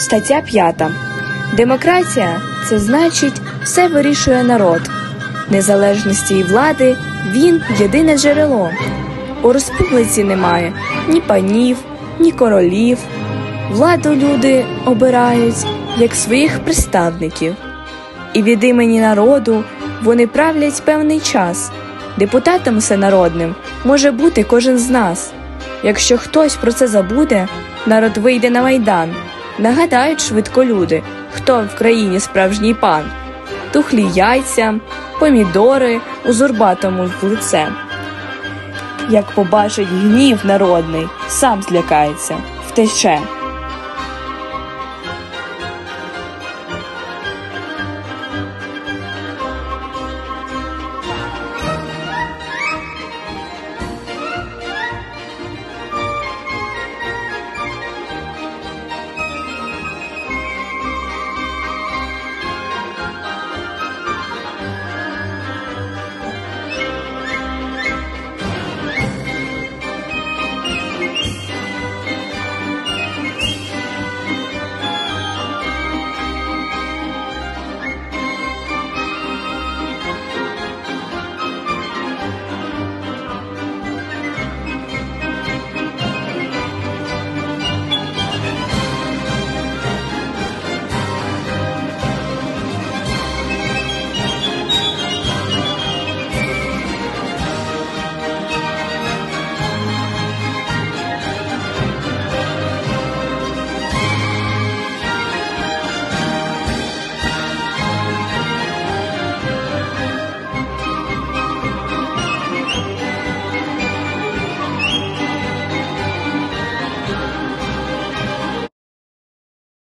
Стаття 5. Демократія це значить все вирішує народ. Незалежності і влади він єдине джерело. У республіці немає ні панів, ні королів. Владу люди обирають як своїх представників. І від імені народу вони правлять певний час. Депутатом всенародним може бути кожен з нас. Якщо хтось про це забуде, народ вийде на майдан. Нагадають швидко люди, хто в країні справжній пан. Тухлі яйця, помідори у зурбатому в лице. Як побачить гнів народний, сам злякається, втече.